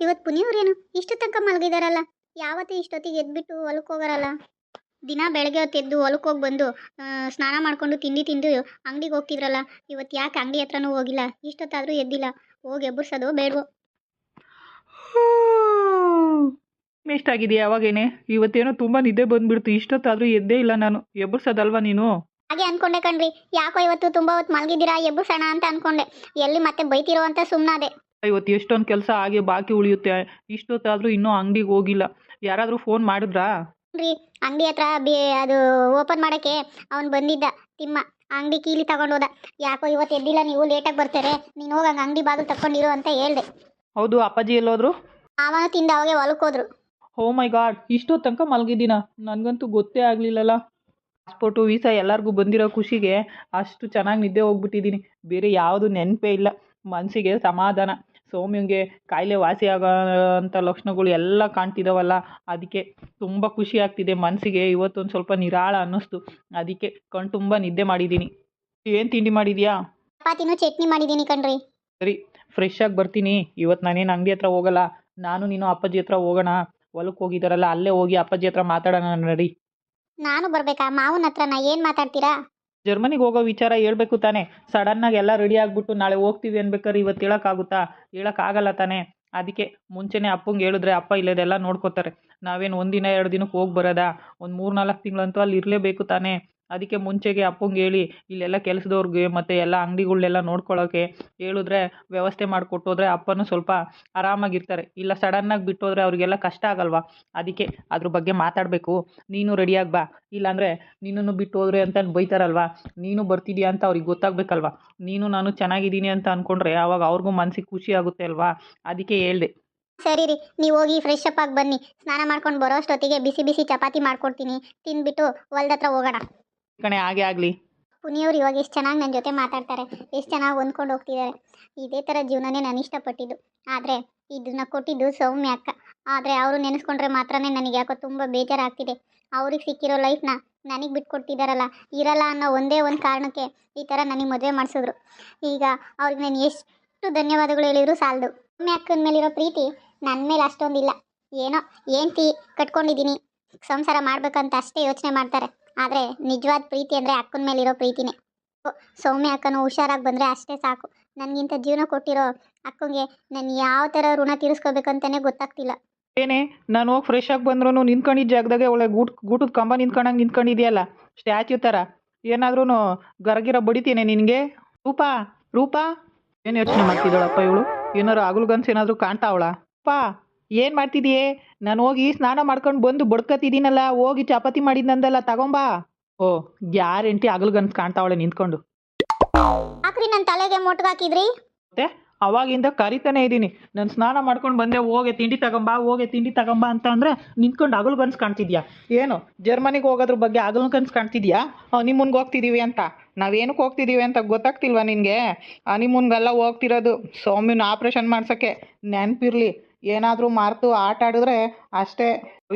ಇವತ್ತು ಪುನಿಯವ್ರೇನು ಇಷ್ಟು ತನಕ ಮಲಗಿದಾರಲ್ಲ? ಯಾವತ್ತೂ ಇಷ್ಟೊತ್ತಿಗೆ ಎದ್ಬಿಟ್ಟು ಹೊಲಕ್ಕೆ ಹೋಗಾರಲ್ಲ? ದಿನ ಬೆಳಗ್ಗೆ ಹೊತ್ತು ಎದ್ದು ಹೊಲಕ್ಕೆ ಹೋಗಿ ಬಂದು ಸ್ನಾನ ಮಾಡಿಕೊಂಡು ತಿಂಡಿ ತಿಂದು ಅಂಗಡಿಗೆ ಹೋಗ್ತಿದ್ರಲ್ಲ ಇವತ್ತು ಯಾಕೆ ಅಂಗಡಿ ಹತ್ರನೂ ಹೋಗಿಲ್ಲ? ಇಷ್ಟೊತ್ತಾದರೂ ಎದ್ದಿಲ್ಲ. ಹೋಗಿ ಎಬ್ಬರ್ಸೋದು ಬೇಡವೋ. ಎಷ್ಟಾಗಿದೆಯಾ ಅವಾಗೇನೆ? ಇವತ್ತೇನೋ ತುಂಬ ನಿದ್ದೆ ಬಂದ್ಬಿಡ್ತು. ಇಷ್ಟೊತ್ತಾದರೂ ಎದ್ದೇ ಇಲ್ಲ ನಾನು. ಎಬ್ಬರ್ಸೋದಲ್ವಾ ನೀನು? ಹಾಗೆ ಅನ್ಕೊಂಡೆ ಕಣ್ರಿ. ಯಾಕೋ ಇವತ್ತು ತುಂಬ ಹೊತ್ತು ಮಲಗಿದ್ದೀರಾ? ಎಬ್ಬರ್ಸೋಣ ಅಂತ ಅನ್ಕೊಂಡೆ. ಎಲ್ಲಿ ಮತ್ತೆ ಬೈತಿರೋ ಅಂತ ಸುಮ್ಮನಾದೆ ಇವತ್ತು ಎಷ್ಟೊಂದು ಕೆಲಸ ಆಗಿ ಬಾಕಿ ಉಳಿಯುತ್ತೆ. ಇಷ್ಟೊತ್ತಾದರೂ ಇನ್ನೂ ಅಂಗಡಿಗೆ ಹೋಗಿಲ್ಲ. ಯಾರಾದರೂ ಫೋನ್ ಮಾಡಿದ್ರಾ? ರೀ ಅಂಗಡಿ ಹತ್ರ ಬಿ ಅದು ಓಪನ್ ಮಾಡೋಕ್ಕೆ ಅವನು ಬಂದಿದ್ದ ತಿಮ್ಮ. ಅಂಗಡಿ ಕೀಲಿ ತಗೊಂಡೋದ ಯಾಕೋ ಇವತ್ತು ಎದ್ದಿಲ್ಲ ನೀವು ಲೇಟಾಗಿ ಬರ್ತಾರೆ. ನೀನು ಹೋಗಂಗೆ ಅಂಗಡಿ ಬಾಗಿಲು ತಗೊಂಡಿರು ಅಂತ ಹೇಳ್ದೆ. ಹೌದು ಅಪ್ಪಾಜಿ ಎಲ್ಲೋದ್ರು? ಆವಾಗ ತಿಂದ ಅವಾಗೆ ಹೊಲಕ್ಕೆ ಹೋದ್ರು. ಓ ಮೈ ಗಾಡ್ ಇಷ್ಟೋ ತನಕ ಮಲಗಿದ್ದೀನ? ನನಗಂತೂ ಗೊತ್ತೇ ಆಗಲಿಲ್ಲಲ್ಲ. ಪಾಸ್ಪೋರ್ಟು ವೀಸಾ ಎಲ್ಲರಿಗೂ ಬಂದಿರೋ ಖುಷಿಗೆ ಅಷ್ಟು ಚೆನ್ನಾಗಿ ನಿದ್ದೆ ಹೋಗ್ಬಿಟ್ಟಿದ್ದೀನಿ. ಬೇರೆ ಯಾವುದು ನೆನಪೇ ಇಲ್ಲ. ಮನಸ್ಸಿಗೆ ಸಮಾಧಾನ. ಸೌಮ್ಯಂಗೆ ಕಾಯಿಲೆ ವಾಸಿ ಆಗೋ ಅಂಥ ಲಕ್ಷಣಗಳು ಎಲ್ಲ ಕಾಣ್ತಿದ್ದಾವಲ್ಲ ಅದಕ್ಕೆ ತುಂಬ ಖುಷಿ ಆಗ್ತಿದೆ ಮನಸ್ಸಿಗೆ ಇವತ್ತೊಂದು ಸ್ವಲ್ಪ ನಿರಾಳ ಅನ್ನಿಸ್ತು. ಅದಕ್ಕೆ ಕಣ್ಣು ತುಂಬ ನಿದ್ದೆ ಮಾಡಿದ್ದೀನಿ ಏನು ತಿಂಡಿ ಮಾಡಿದ್ಯಾ? ಚಪಾತಿನೂ ಚಟ್ನಿ ಮಾಡಿದ್ದೀನಿ ಕಣ್ರಿ. ಸರಿ ಫ್ರೆಶ್ ಆಗಿ ಬರ್ತೀನಿ. ಇವತ್ತು ನಾನೇನು ಅಂಗಡಿ ಹತ್ರ ಹೋಗಲ್ಲ. ನಾನು ನೀನು ಅಪ್ಪಾಜಿ ಹತ್ರ ಹೋಗೋಣ. ಹೊಲಕ್ಕೆ ಹೋಗಿದ್ದಾರಲ್ಲ ಅಲ್ಲೇ ಹೋಗಿ ಅಪ್ಪಾಜಿ ಹತ್ರ ಮಾತಾಡೋಣ ನಡಿ. ನಾನು ಬರ್ಬೇಕಾ? ಮಾವನ ಹತ್ರ ಏನು ಮಾತಾಡ್ತೀರಾ? ಜರ್ಮನಿಗೆ ಹೋಗೋ ವಿಚಾರ ಹೇಳ್ಬೇಕು ತಾನೇ. ಸಡನ್ನಾಗಿ ಎಲ್ಲ ರೆಡಿ ಆಗಿಬಿಟ್ಟು ನಾಳೆ ಹೋಗ್ತೀವಿ ಅನ್ಬೇಕಾದ್ರೆ ಇವತ್ತು ಹೇಳೋಕ್ಕಾಗುತ್ತಾ? ಹೇಳೋಕ್ಕಾಗಲ್ಲ ತಾನೇ. ಅದಕ್ಕೆ ಮುಂಚೆನೇ ಅಪ್ಪಂಗೆ ಹೇಳಿದ್ರೆ ಅಪ್ಪ ಇಲ್ಲದೆಲ್ಲ ನೋಡ್ಕೋತಾರೆ. ನಾವೇನು ಒಂದಿನ, ಎರಡು ದಿನಕ್ಕೆ ಹೋಗಿ ಬರೋದಾ? ಒಂದು ಮೂರು ನಾಲ್ಕು ತಿಂಗಳಂತೂ ಅಲ್ಲಿ ಇರಲೇಬೇಕು ತಾನೇ. ಅದಕ್ಕೆ ಮುಂಚೆಗೆ ಅಪ್ಪಂಗೆ ಹೇಳಿ, ಇಲ್ಲೆಲ್ಲ ಕೆಲಸದವ್ರಿಗೆ ಮತ್ತು ಎಲ್ಲ ಅಂಗಡಿಗಳ್ನೆಲ್ಲ ನೋಡ್ಕೊಳ್ಳೋಕ್ಕೆ ಹೇಳಿದ್ರೆ ವ್ಯವಸ್ಥೆ ಮಾಡಿಕೊಟ್ಟೋದ್ರೆ ಅಪ್ಪನೂ ಸ್ವಲ್ಪ ಆರಾಮಾಗಿರ್ತಾರೆ. ಇಲ್ಲ ಸಡನ್ನಾಗಿ ಬಿಟ್ಟೋದ್ರೆ ಅವರಿಗೆಲ್ಲ ಕಷ್ಟ ಆಗಲ್ವಾ? ಅದಕ್ಕೆ ಅದ್ರ ಬಗ್ಗೆ ಮಾತಾಡಬೇಕು. ನೀನು ರೆಡಿಯಾಗಿ ಬಾ. ಇಲ್ಲಾಂದರೆ ನಿನ್ನನ್ನು ಬಿಟ್ಟು ಹೋದ್ರೆ ಅಂತ ಬೈತಾರಲ್ವಾ? ನೀನು ಬರ್ತಿದ್ಯಾ ಅಂತ ಅವ್ರಿಗೆ ಗೊತ್ತಾಗಬೇಕಲ್ವಾ? ನೀನು ನಾನು ಚೆನ್ನಾಗಿದ್ದೀನಿ ಅಂತ ಅಂದ್ಕೊಂಡ್ರೆ ಆವಾಗ ಅವ್ರಿಗೂ ಮನಸ್ಸಿಗೆ ಖುಷಿ ಆಗುತ್ತೆ ಅಲ್ವಾ? ಅದಕ್ಕೆ ಹೇಳಿದೆ. ಸರಿ ರೀ, ನೀವು ಹೋಗಿ ಫ್ರೆಶ್ ಅಪ್ ಆಗಿ ಬನ್ನಿ. ಸ್ನಾನ ಮಾಡ್ಕೊಂಡು ಬರೋ ಅಷ್ಟೊತ್ತಿಗೆ ಬಿಸಿ ಬಿಸಿ ಚಪಾತಿ ಮಾಡ್ಕೊಡ್ತೀನಿ. ತಿಂದ್ಬಿಟ್ಟು ಹೊಲ್ದತ್ರ ಹೋಗೋಣ. ಕಣೆ, ಹಾಗೆ ಆಗಲಿ. ಪುನಿಯವ್ರು ಇವಾಗ ಎಷ್ಟು ಚೆನ್ನಾಗಿ ನನ್ನ ಜೊತೆ ಮಾತಾಡ್ತಾರೆ, ಎಷ್ಟು ಚೆನ್ನಾಗಿ ಹೊಂದ್ಕೊಂಡು ಹೋಗ್ತಿದ್ದಾರೆ ಇದೇ ಥರ ಜೀವನನೇ ನಾನು ಇಷ್ಟಪಟ್ಟಿದ್ದು. ಆದರೆ ಇದನ್ನ ಕೊಟ್ಟಿದ್ದು ಸೌಮ್ಯ ಅಕ್ಕ. ಆದರೆ ಅವರು ನೆನೆಸ್ಕೊಂಡ್ರೆ ಮಾತ್ರನೇ ನನಗೆ ಯಾಕೋ ತುಂಬ ಬೇಜಾರಾಗ್ತಿದೆ. ಅವ್ರಿಗೆ ಸಿಕ್ಕಿರೋ ಲೈಫ್ನ ನನಗೆ ಬಿಟ್ಕೊಡ್ತಿದ್ದಾರಲ್ಲ ಇರಲ್ಲ ಅನ್ನೋ ಒಂದೇ ಒಂದು ಕಾರಣಕ್ಕೆ ಈ ಥರ ನನಗೆ ಮದುವೆ ಮಾಡಿಸಿದ್ರು. ಈಗ ಅವ್ರಿಗೆ ನಾನು ಎಷ್ಟು ಧನ್ಯವಾದಗಳು ಹೇಳಿದ್ರು ಸಾಲದು. ಸೌಮ್ಯ ಅಕ್ಕನ ಮೇಲಿರೋ ಪ್ರೀತಿ ನನ್ನ ಮೇಲೆ ಅಷ್ಟೊಂದಿಲ್ಲ. ಏನೋ ಏನ್ತಿ ಕಟ್ಕೊಂಡಿದ್ದೀನಿ ಸಂಸಾರ ಮಾಡ್ಬೇಕಂತ ಅಷ್ಟೇ ಯೋಚನೆ ಮಾಡ್ತಾರೆ. ಆದರೆ ನಿಜವಾದ ಪ್ರೀತಿ ಅಂದರೆ ಅಕ್ಕನ ಮೇಲಿರೋ ಪ್ರೀತಿನೇ. ಸೌಮ್ಯ ಅಕ್ಕನು ಹುಷಾರಾಗಿ ಬಂದರೆ ಅಷ್ಟೇ ಸಾಕು. ನನಗಿಂತ ಜೀವನ ಕೊಟ್ಟಿರೋ ಅಕ್ಕಂಗೆ ನಾನು ಯಾವ ಥರ ಋಣ ತೀರಿಸ್ಕೋಬೇಕಂತಾನೆ ಗೊತ್ತಾಗ್ತಿಲ್ಲ. ಏನೇ, ನಾನು ಹೋಗಿ ಫ್ರೆಶ್ ಆಗಿ ಬಂದ್ರೂ ನಿಂತ್ಕೊಂಡಿದ್ದ ಜಾಗದಾಗೆ ಒಳ್ಳೆ ಗೂಟ್, ಗೂಟದ ಕಂಬ ನಿಂತ್ಕೊಂಡಂಗೆ ನಿಂತ್ಕೊಂಡಿದೆಯಲ್ಲ ಸ್ಟ್ಯಾಚ್ಯೂ ಥರ ಏನಾದ್ರೂ ಗರಗಿರ ಬಡಿತೀನಿ ನಿನಗೆ? ರೂಪಾ ರೂಪಾ? ಏನು ಯೋಚನೆ ಮಾಡ್ತಿದ್ದಾಳಪ್ಪ ಇವಳು? ಏನಾರು ಆಗಲ್ಗನ್ಸ್ ಏನಾದರೂ ಕಾಣ್ತಾವಳ ಪಾ ಏನು ಮಾಡ್ತಿದೀಯೇ? ನಾನು ಹೋಗಿ ಸ್ನಾನ ಮಾಡ್ಕೊಂಡು ಬಂದು ಬಡ್ಕತ್ತಿದ್ದೀನಲ್ಲ ಹೋಗಿ ಚಪಾತಿ ಮಾಡಿದ್ನಂದಲ್ಲ ತಗೊಂಬಾ. ಓ ಗ್ಯಾರಂಟಿ ಅಗಲ್ಗನ್ಸ್ ಕಾಣ್ತಾವಳೆ ನಿಂತ್ಕೊಂಡು. ಆಕ್ರಿ ನನ್ನ ತಲೆಗೆ ಮೊಟ್ಗಾಕಿದ್ರಿ ಮತ್ತೆ? ಅವಾಗಿಂದ ಕರಿತಾನೆ ಇದ್ದೀನಿ. ನಾನು ಸ್ನಾನ ಮಾಡ್ಕೊಂಡು ಬಂದೆ ಹೋಗೆ ತಿಂಡಿ ತಗೊಂಬಾ ಹೋಗೆ ತಿಂಡಿ ತಗೊಂಬಾ ಅಂತ ಅಂದರೆ ನಿಂತ್ಕೊಂಡು ಅಗಲು ಕನ್ಸು ಕಾಣ್ತಿದ್ಯಾ? ಏನು ಜರ್ಮನಿಗೆ ಹೋಗೋದ್ರ ಬಗ್ಗೆ ಅಗಲು ಕನ್ಸು ಕಾಣ್ತಿದ್ಯಾ ನಿಮ್ಮನ್ಗೆ ಹೋಗ್ತಿದ್ದೀವಿ ಅಂತ. ನಾವೇನಕ್ಕೆ ಹೋಗ್ತಿದ್ದೀವಿ ಅಂತ ಗೊತ್ತಾಗ್ತಿಲ್ವಾ ನಿನಗೆ? ನಿಮ್ಮನ್ಗೆಲ್ಲ ಹೋಗ್ತಿರೋದು. ಸೌಮ್ಯನ ಆಪ್ರೇಷನ್ ಮಾಡ್ಸೋಕ್ಕೆ ನೆನಪಿರ್ಲಿ. ಏನಾದರೂ ಮಾರ್ತು ಆಟ ಆಡಿದ್ರೆ ಅಷ್ಟೇ.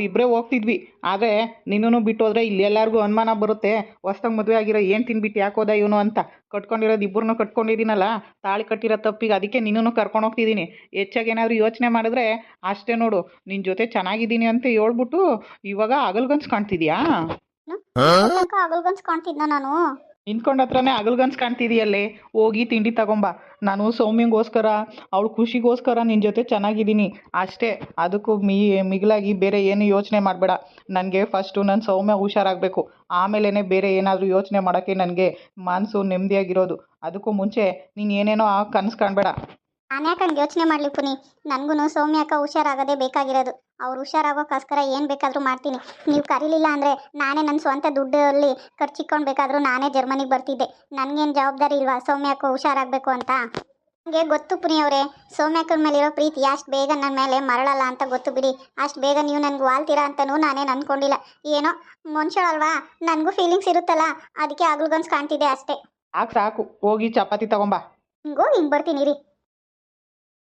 ಇಬ್ಬರೇ ಹೋಗ್ತಿದ್ವಿ. ಆದರೆ ನಿನ್ನೂ ಬಿಟ್ಟು ಹೋದ್ರೆ ಇಲ್ಲಿ ಎಲ್ಲರಿಗೂ ಅನುಮಾನ ಬರುತ್ತೆ. ಹೊಸ್ದಾಗಿ ಮದುವೆ ಆಗಿರೋ ಏನು ತಿನ್ಬಿಟ್ಟು, ಯಾಕೆ ಹೋದ ಇವನು ಅಂತ. ಕಟ್ಕೊಂಡಿರೋದು ಇಬ್ಬರನ್ನೂ ಕಟ್ಕೊಂಡಿದ್ದೀನಲ್ಲ. ತಾಳಿ ಕಟ್ಟಿರೋ ತಪ್ಪಿಗೆ ಅದಕ್ಕೆ ನಿನ್ನೂ ಕರ್ಕೊಂಡು ಹೋಗ್ತಿದ್ದೀನಿ. ಹೆಚ್ಚಾಗಿ ಏನಾದರೂ ಯೋಚನೆ ಮಾಡಿದ್ರೆ ಅಷ್ಟೇ ನೋಡು. ನಿನ್ನ ಜೊತೆ ಚೆನ್ನಾಗಿದ್ದೀನಿ ಅಂತ ಹೇಳ್ಬಿಟ್ಟು ಇವಾಗ ಅಗಲ್ಗನ್ಸ್ ಕಾಣ್ತಿದ್ಯಾ? ಅಗಲ್ಗಂಜ್ ಕಾಣ್ತಿದ್ನ ನಾನು? ನಿಂತ್ಕೊಂಡ ಹತ್ರನೇ ಅಗಲ್ಗನ್ಸ್ ಕಾಣ್ತಿದೆಯಲ್ಲೇ, ಹೋಗಿ ತಿಂಡಿ ತಗೊಂಬಾ. ನಾನು ಸೌಮ್ಯಂಗೋಸ್ಕರ, ಅವಳು ಖುಷಿಗೋಸ್ಕರ ನಿನ್ನ ಜೊತೆ ಚೆನ್ನಾಗಿದ್ದೀನಿ. ಅಷ್ಟೇ, ಅದಕ್ಕೂ ಮಿ, ಮಿಗಿಲಾಗಿ ಬೇರೆ ಏನು ಯೋಚನೆ ಮಾಡಬೇಡ. ನನಗೆ ಫಸ್ಟು ನನ್ನ ಸೌಮ್ಯ ಹುಷಾರಾಗಬೇಕು. ಆಮೇಲೆ ಬೇರೆ ಏನಾದರೂ ಯೋಚನೆ ಮಾಡೋಕ್ಕೆ ನನಗೆ ಮನಸ್ಸು ನೆಮ್ಮದಿಯಾಗಿರೋದು ಅದಕ್ಕೂ ಮುಂಚೆ, ನೀನು ಏನೇನೋ ಆ ಕನಸು ಕಾಣಬೇಡ. ನಾನು ಯಾಕಂಗೆ ಯೋಚನೆ ಮಾಡ್ಲಿ ಪುನಿ? ನನಗೂ ಸೌಮ್ಯಾಕ ಹುಷಾರಾಗದೇ ಬೇಕಾಗಿರೋದು. ಅವ್ರು ಹುಷಾರಾಗೋಕ್ಕೋಸ್ಕರ ಏನು ಬೇಕಾದರೂ ಮಾಡ್ತೀನಿ. ನೀವು ಕರೀಲಿಲ್ಲ ಅಂದರೆ ನಾನೇ ನನ್ನ ಸ್ವಂತ ದುಡ್ಡಲ್ಲಿ ಖರ್ಚಿಕ್ಕೊಂಡು ಬೇಕಾದರೂ ನಾನೇ ಜರ್ಮನಿಗೆ ಬರ್ತಿದ್ದೆ. ನನಗೇನು ಜವಾಬ್ದಾರಿ ಇಲ್ವಾ? ಸೌಮ್ಯಾಕ ಹುಷಾರಾಗಬೇಕು ಅಂತ. ನನಗೆ ಗೊತ್ತು ಪುನಿ ಅವರೇ. ಸೌಮ್ಯಕ್ಕನ ಮೇಲಿರೋ ಪ್ರೀತಿ ಅಷ್ಟು ಬೇಗ ನನ್ನ ಮೇಲೆ ಮರಳಲ್ಲ ಅಂತ ಗೊತ್ತು ಬಿಡಿ. ಅಷ್ಟು ಬೇಗ ನೀವು ನನಗೆ ವಾಲ್ತೀರಾ ಅಂತಲೂ ನಾನೇನು ಅಂದ್ಕೊಂಡಿಲ್ಲ ಏನೋ ಮನುಷ್ಯಳಲ್ವಾ ನನಗೂ ಫೀಲಿಂಗ್ಸ್ ಇರುತ್ತಲ್ಲ? ಅದಕ್ಕೆ ಆಗ್ಲುಗನ್ಸ್ ಕಾಣ್ತಿದೆ ಅಷ್ಟೇ. ಸಾಕು ಸಾಕು. ಹೋಗಿ ಚಪಾತಿ ತಗೊಂಬಾ. ಹಿಂಗೋ ಹಿಂಗೆ ಬರ್ತೀನಿ ರೀ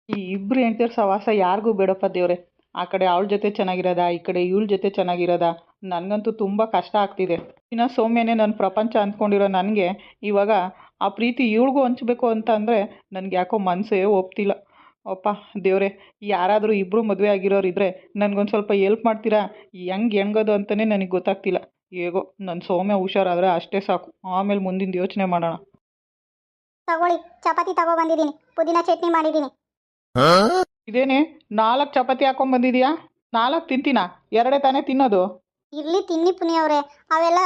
ಈ ಇಬ್ರು ಹೆಂಡ್ತಿಯರ ಸಹವಾಸ ಯಾರಿಗೂ ಬೇಡಪ್ಪ ದೇವ್ರೆ. ಆ ಕಡೆ ಅವಳ ಜೊತೆ ಚೆನ್ನಾಗಿರೋದ, ಈ ಕಡೆ ಇವಳ ಜೊತೆ ಚೆನ್ನಾಗಿರೋದ? ನನಗಂತೂ ತುಂಬ ಕಷ್ಟ ಆಗ್ತಿದೆ. ಇನ್ನು ಸೌಮ್ಯನೇ ನನ್ನ ಪ್ರಪಂಚ ಅಂದ್ಕೊಂಡಿರೋ ನನಗೆ ಇವಾಗ ಆ ಪ್ರೀತಿ ಇವಳಿಗೂ ಹಂಚಬೇಕು ಅಂತ ಅಂದರೆ ನನಗೆ ಯಾಕೋ ಮನಸ್ಸೇ ಒಪ್ತಿಲ್ಲ. ಅಪ್ಪ ದೇವರೇ, ಯಾರಾದರೂ ಇಬ್ಬರು ಮದುವೆ ಆಗಿರೋರು ಇದ್ದರೆ ನನಗೊಂದು ಸ್ವಲ್ಪ ಎಲ್ಪ್ ಮಾಡ್ತೀರಾ? ಹೆಂಗೆ ಹೆಂಗದು ಅಂತಲೇ ನನಗೆ ಗೊತ್ತಾಗ್ತಿಲ್ಲ. ಹೇಗೋ ನನ್ನ ಸೌಮ್ಯ ಹುಷಾರಾದರೆ ಅಷ್ಟೇ ಸಾಕು. ಆಮೇಲೆ ಮುಂದಿನ ಯೋಚನೆ ಮಾಡೋಣ. ತಗೊಳ್ಳಿ, ಚಪಾತಿ ತಗೋ ಬಂದಿದ್ದೀನಿ. ಪುದೀನ ಚಟ್ನಿ ಮಾಡಿದ್ದೀನಿ. ಇದೇನೆ ನಾಲ್ಕು ಚಪಾತಿ ಹಾಕೊಂಡ್ ಬಂದಿದ್ಯಾ? ನಾಲ್ಕು ತಿಂತೀನ? ಎರಡೇ ತಾನೇ ತಿನ್ನೋದು? ಇರ್ಲಿ ತಿನ್ನಿ ಪುನಿ ಅವರೇ. ಅವೆಲ್ಲ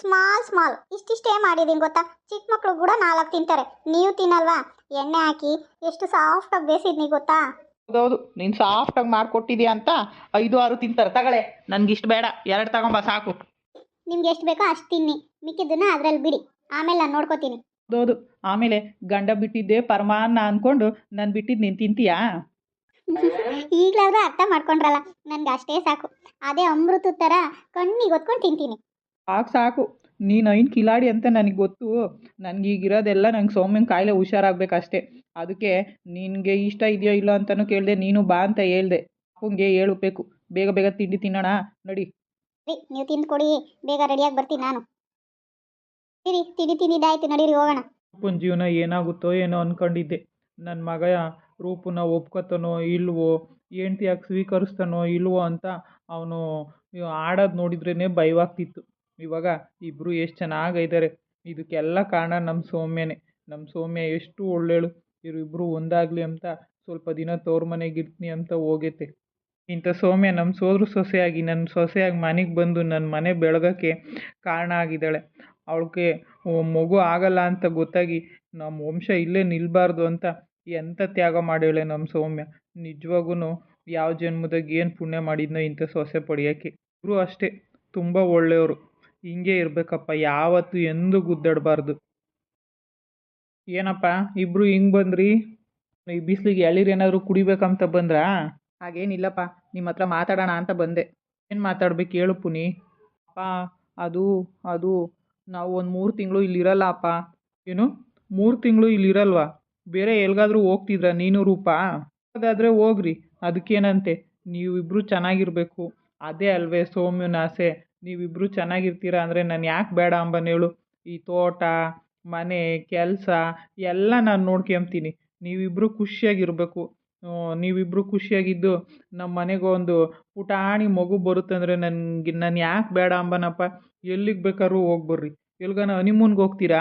ಸ್ಮಾಲ್ ಸ್ಮಾಲ್ ಇಷ್ಟಿಷ್ಟೇ ಮಾಡಿದೀನಿ ಗೊತ್ತಾ? ಚಿಕ್ಕ ಮಕ್ಕಳು ಕೂಡ ನಾಲ್ಕು ತಿಂತಾರೆ. ನೀವು ತಿನ್ನಲ್ವಾ? ಎಣ್ಣೆ ಹಾಕಿ ಎಷ್ಟು ಸಾಫ್ಟಾಗಿ ಬೇಯಿಸಿದ್ನಿ ಗೊತ್ತಾ? ಹೌದೌದು. ನೀನು ಸಾಫ್ಟಾಗಿ ಮಾಡಿಕೊಟ್ಟಿದ್ಯಾ ಅಂತ ಐದು ಆರು ತಿಂತಾರೆ. ತಗೊಳ್ಳೆ. ನನಗಿಷ್ಟು ಬೇಡ. ಎರಡು ತಗೊಂಬ ಸಾಕು. ನಿಮ್ಗೆ ಎಷ್ಟು ಬೇಕೋ ಅಷ್ಟು ತಿನ್ನಿ. ಮಿಕ್ಕಿದ್ದನ್ನ ಅದ್ರಲ್ಲಿ ಬಿಡಿ. ಆಮೇಲೆ ನಾನು ನೋಡ್ಕೋತೀನಿ. ಹೌದೌದು ಆಮೇಲೆ ಗಂಡ ಬಿಟ್ಟಿದ್ದೆ ಪರಮಾನ್ನ ಅಂದ್ಕೊಂಡು ನಾನು ಬಿಟ್ಟಿದ್ದು ನೀನು ತಿಂತೀಯಾ? ಈಗಲಾದ್ರೂ ಅರ್ಥ ಮಾಡ್ಕೊಂಡ್ರಲ್ಲ ನನ್ಗೆ ಅಷ್ಟೇ ಸಾಕು. ಅದೇ ಅಮೃತ ಥರ ಕಣ್ಣಿಗೆ ಹೊತ್ಕೊಂಡು ತಿಂತೀನಿ. ಸಾಕು ಸಾಕು. ನೀನು ಐನ್ ಕಿಲಾಡಿ ಅಂತ ನನಗೆ ಗೊತ್ತು. ನನಗೆ ಈಗಿರೋದೆಲ್ಲ ನಂಗೆ ಸೌಮ್ಯನ ಕಾಯಿಲೆ ಹುಷಾರಾಗಬೇಕಷ್ಟೇ. ಅದಕ್ಕೆ ನಿನಗೆ ಇಷ್ಟ ಇದೆಯೋ ಇಲ್ಲೋ ಅಂತಲೂ ಕೇಳಿದೆ ನೀನು ಬಾ ಅಂತ ಹೇಳ್ದೆ. ಅಪ್ಪಂಗೆ ಹೇಳಬೇಕು ಬೇಗ ಬೇಗ ತಿಂಡಿ ತಿನ್ನೋಣ. ನಡಿ. ನೀವು ತಿಂದು ಕೊಡಿ ಬೇಗ ರೆಡಿಯಾಗಿ ಬರ್ತೀನಿ ನಾನು. ಇರಿ ತಿಂಡಿ ತಿಂದಿದ್ದಾಯ್ತು ನಡೀರಿ, ಹೋಗೋಣ. ಅಪ್ಪನ ಜೀವನ ಏನಾಗುತ್ತೋ ಏನೋ ಅನ್ಕೊಂಡಿದ್ದೆ. ನನ್ನ ಮಗ ರೂಪನ ಒಪ್ಕೋತಾನೋ ಇಲ್ವೋ ಹೆಂಡ್ತಿಯಾಗಿ ಸ್ವೀಕರಿಸ್ತಾನೋ ಇಲ್ವೋ ಅಂತ ಅವನು ಆಡೋದು ನೋಡಿದ್ರೇ ಭಯವಾಗ್ತಿತ್ತು. ಇವಾಗ ಇಬ್ಬರು ಎಷ್ಟು ಚೆನ್ನಾಗೈದಾರೆ ಇದಕ್ಕೆಲ್ಲ ಕಾರಣ ನಮ್ಮ ಸೌಮ್ಯನೇ. ನಮ್ಮ ಸೌಮ್ಯ ಎಷ್ಟು ಒಳ್ಳೆಯಳು ಇವರಿಬ್ಬರು ಒಂದಾಗಲಿ ಅಂತ ಸ್ವಲ್ಪ ದಿನ ತವ್ರ ಮನೆಗೆ ಇರ್ತೀನಿ ಅಂತ ಹೋಗೈತೆ. ಇಂಥ ಸೌಮ್ಯ ನಮ್ಮ ಸೋದ್ರ ಸೊಸೆಯಾಗಿ ನನ್ನ ಸೊಸೆಯಾಗಿ ಮನೆಗೆ ಬಂದು ನನ್ನ ಮನೆ ಬೆಳಗೋಕ್ಕೆ ಕಾರಣ ಆಗಿದ್ದಾಳೆ. ಅವಳಿಗೆ ಮಗು ಆಗಲ್ಲ ಅಂತ ಗೊತ್ತಾಗಿ ನಮ್ಮ ವಂಶ ಇಲ್ಲೇ ನಿಲ್ಲಬಾರ್ದು ಅಂತ ಎಂಥ ತ್ಯಾಗ ಮಾಡ್ಯಾಳೆ ನಮ್ಮ ಸೌಮ್ಯ? ನಿಜವಾಗೂ ಯಾವ ಜನ್ಮದಾಗ ಏನು ಪುಣ್ಯ ಮಾಡಿದ್ನೋ ಇಂಥ ಸೊಸೆ ಪಡೆಯೋಕ್ಕೆ ಇವರು ಅಷ್ಟೇ, ತುಂಬ ಒಳ್ಳೆಯವರು. ಹಿಂಗೆ ಇರಬೇಕಪ್ಪ, ಯಾವತ್ತೂ ಎಂದೂ ಗುದ್ದಾಡಬಾರ್ದು. ಏನಪ್ಪ ಇಬ್ಬರು ಹಿಂಗೆ ಬಂದ್ರಿ? ಈ ಬಿಸಿಲಿಗೆ ಎಳೀರು ಏನಾದರೂ ಕುಡಿಬೇಕಂತ ಬಂದ್ರಾ? ಹಾಗೇನಿಲ್ಲಪ್ಪ, ನಿಮ್ಮ ಹತ್ರ ಮಾತಾಡೋಣ ಅಂತ ಬಂದೆ. ಏನು ಮಾತಾಡ್ಬೇಕು ಹೇಳು ಪುನಿ. ಅಪ್ಪ, ಅದು ಅದು ನಾವು ಒಂದು ಮೂರು ತಿಂಗಳು ಇಲ್ಲಿರಲ್ಲ ಅಪ್ಪ ಏನು ಮೂರು ತಿಂಗಳು ಇಲ್ಲಿರಲ್ವ? ಬೇರೆ ಎಲ್ಲಿಗಾದ್ರೂ ಹೋಗ್ತಿದ್ರಾ ನೀನು ರೂಪ? ಅದಾದರೆ ಹೋಗ್ರಿ ಅದಕ್ಕೇನಂತೆ ನೀವಿಬ್ಬರು ಚೆನ್ನಾಗಿರಬೇಕು. ಅದೇ ಅಲ್ವೇ ಸೌಮ್ಯನ ಆಸೆ. ನೀವಿಬ್ಬರು ಚೆನ್ನಾಗಿರ್ತೀರಾ ಅಂದರೆ ನಾನು ಯಾಕೆ ಬೇಡ ಅಂಬನ್ ಈ ತೋಟ, ಮನೆ, ಕೆಲಸ ಎಲ್ಲ ನಾನು ನೋಡ್ಕೊಂತೀನಿ ನೀವಿಬ್ಬರು ಖುಷಿಯಾಗಿರಬೇಕು. ನೀವಿಬ್ಬರು ಖುಷಿಯಾಗಿದ್ದು ನಮ್ಮ ಮನೆಗೆ ಒಂದು ಪುಟಾಣಿ ಮಗು ಬರುತ್ತಂದರೆ ನನಗೆ, ನಾನು ಯಾಕೆ ಬೇಡ ಅಂಬನಪ್ಪ? ಎಲ್ಲಿಗೆ ಬೇಕಾದ್ರೂ ಹೋಗ್ಬರ್ರಿ ಎಲ್ಗಾನ ಹನಿಮೂನ್ಗೆ ಹೋಗ್ತೀರಾ?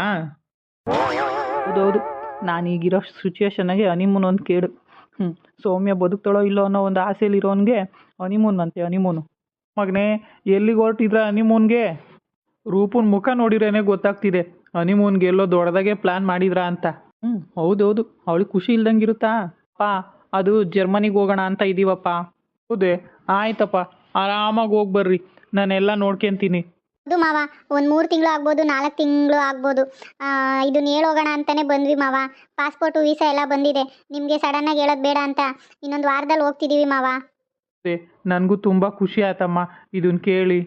ಹೌದೌದು. ನಾನೀಗಿರೋ ಸಿಚುವೇಶನ್ನಾಗೆ ಹನಿಮೂನ್ ಒಂದು ಕೇಳು ಹ್ಞೂ ಸೌಮ್ಯ ಬದುಕ್ತಾಳೋ ಇಲ್ಲೋ ಅನ್ನೋ ಒಂದು ಆಸೆಯಲ್ಲಿ ಇರೋನಿಗೆ ಹನಿಮೂನ್ ಅಂತೆ ಹನಿಮೂನು ಮಗನೇ, ಎಲ್ಲಿಗೆ ಹೊರಟಿದ್ರ ಹನಿಮೂನ್ಗೆ ರೂಪನ ಮುಖ ನೋಡಿರೇನೆ ಗೊತ್ತಾಗ್ತಿದೆ. ಹನಿಮೂನ್ಗೆ ಎಲ್ಲೋ ದೊಡ್ಡದಾಗೆ ಪ್ಲ್ಯಾನ್ ಮಾಡಿದ್ರಾ ಅಂತ. ಹ್ಞೂ ಹೌದೌದು. ಅವಳಿಗೆ ಖುಷಿ ಇಲ್ದಂಗೆ ಇರುತ್ತಾ? ಪಾ ಅದು ಜರ್ಮನಿಗೆ ಹೋಗೋಣ ಅಂತ ಇದ್ದೀವಪ್ಪ ಹೌದೇ ಆಯ್ತಪ್ಪ ಆರಾಮಾಗಿ ಹೋಗಿ ಬರ್ರಿ. ನಾನೆಲ್ಲ ನೋಡ್ಕೊಂತೀನಿ. ಅದು ಮಾವ ಒಂದು ಮೂರು ತಿಂಗಳು ಆಗ್ಬೋದು ನಾಲ್ಕು ತಿಂಗಳು ಆಗ್ಬೋದು. ಇದನ್ನ ಹೇಳೋಗೋಣ ಅಂತಲೇ ಬಂದ್ವಿ ಮಾವ. ಪಾಸ್ಪೋರ್ಟು ವೀಸಾ ಎಲ್ಲ ಬಂದಿದೆ. ನಿಮಗೆ ಸಡನ್ನಾಗಿ ಹೇಳೋದು ಬೇಡ ಅಂತ ಇನ್ನೊಂದು ವಾರದಲ್ಲಿ ಹೋಗ್ತಿದ್ದೀವಿ ಮಾವ. ನನಗೂ ತುಂಬ ಖುಷಿ ಆಯ್ತಮ್ಮ ಇದನ್ನ ಕೇಳಿ.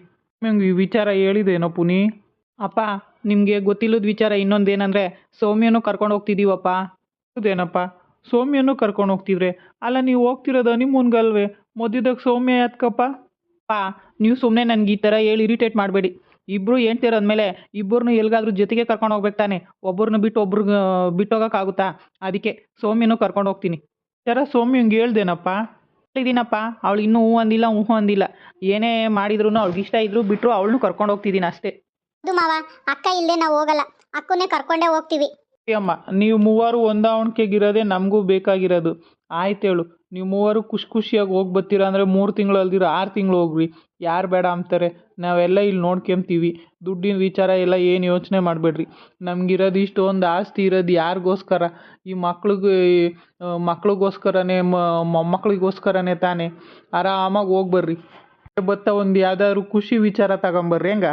ನಂಗೆ ಈ ವಿಚಾರ ಹೇಳಿದೇನೋ ಪುನಿ? ಅಪ್ಪ ನಿಮಗೆ ಗೊತ್ತಿಲ್ಲದ ವಿಚಾರ ಇನ್ನೊಂದು ಏನಂದರೆ ಸೌಮ್ಯನೂ ಕರ್ಕೊಂಡು ಹೋಗ್ತಿದ್ದೀವಪ್ಪ ಹೌದೇನಪ್ಪ? ಸೌಮ್ಯನೂ ಕರ್ಕೊಂಡು ಹೋಗ್ತಿದ್ರೆ? ಅಲ್ಲ, ನೀವು ಹೋಗ್ತಿರೋದು ಹನಿಮೂನ್ಗಲ್ವೇ ಮಧ್ಯದಾಗ ಸೌಮ್ಯ ಯಾತ್ಕಪ್ಪ? ಪಾ, ನೀವು ಸುಮ್ಮನೆ ನನಗೆ ಈ ಥರ ಹೇಳಿ ಇರಿಟೇಟ್ ಮಾಡಬೇಡಿ. ಇಬ್ಬರು ಹೇಳ್ತಿರೋದ್ಮೇಲೆ ಇಬ್ಬರನ್ನೂ ಎಲ್ಗಾದ್ರೂ ಜೊತೆಗೆ ಕರ್ಕೊಂಡು ಹೋಗ್ಬೇಕು ತಾನೆ ಒಬ್ಬರನ್ನ ಬಿಟ್ಟು ಒಬ್ರಿಗೆ ಬಿಟ್ಟೋಗೋಕ್ಕಾಗುತ್ತಾ? ಅದಕ್ಕೆ ಸೌಮ್ಯನು ಕರ್ಕೊಂಡು ಹೋಗ್ತೀನಿ. ಸೌಮ್ಯ ಸೌಮ್ಯಂಗೆ ಹೇಳ್ದೇನಪ್ಪ? ಹೇಳಿದ್ದೀನಪ್ಪ, ಅವಳು ಇನ್ನೂ ಹೂ ಅಂದಿಲ್ಲ ಹೂ ಅಂದಿಲ್ಲ. ಏನೇ ಮಾಡಿದ್ರು ಅವ್ಳಿಗೆ ಇಷ್ಟ ಇದ್ರು ಬಿಟ್ಟರು ಅವಳನ್ನೂ ಕರ್ಕೊಂಡು ಹೋಗ್ತಿದ್ದೀನಿ ಅಷ್ಟೇ. ಅದು ಮಾವ, ಅಕ್ಕ ಇಲ್ಲದೆ ನಾವು ಹೋಗಲ್ಲ. ಅಕ್ಕನೇ ಕರ್ಕೊಂಡೇ ಹೋಗ್ತೀವಿ. ಅಮ್ಮ, ನೀವು ಮೂವರು ಹೊಂದಾಣಿಕೆಗಿರೋದೇ ನಮಗೂ ಬೇಕಾಗಿರೋದು. ಆಯ್ತು ಹೇಳು, ನೀವು ಮೂವರು ಖುಷಿ ಖುಷಿಯಾಗಿ ಹೋಗಿ ಬರ್ತೀರ ಅಂದರೆ ಮೂರು ತಿಂಗಳು ಅಲ್ದಿರ ಆರು ತಿಂಗಳು ಹೋಗ್ರಿ. ಯಾರು ಬೇಡ ಅಂತಾರೆ, ನಾವೆಲ್ಲ ಇಲ್ಲಿ ನೋಡ್ಕೊಂತೀವಿ ದುಡ್ಡಿನ ವಿಚಾರ ಎಲ್ಲ ಏನು ಯೋಚನೆ ಮಾಡಬೇಡ್ರಿ. ನಮಗಿರೋದು ಇಷ್ಟೊಂದು ಆಸ್ತಿ ಇರೋದು ಯಾರಿಗೋಸ್ಕರ? ಈ ಮಕ್ಳಿಗೆ ಮಕ್ಳಿಗೋಸ್ಕರನೇ ಮೊಮ್ಮಕ್ಳಿಗೋಸ್ಕರನೇ ತಾನೇ? ಆರಾಮಾಗಿ ಹೋಗಿ ಬರ್ರಿ. ಬತ್ತ ಒಂದು ಯಾವ್ದಾದ್ರು ಖುಷಿ ವಿಚಾರ ತಗೊಂಬರ್ರಿ, ಹೆಂಗ?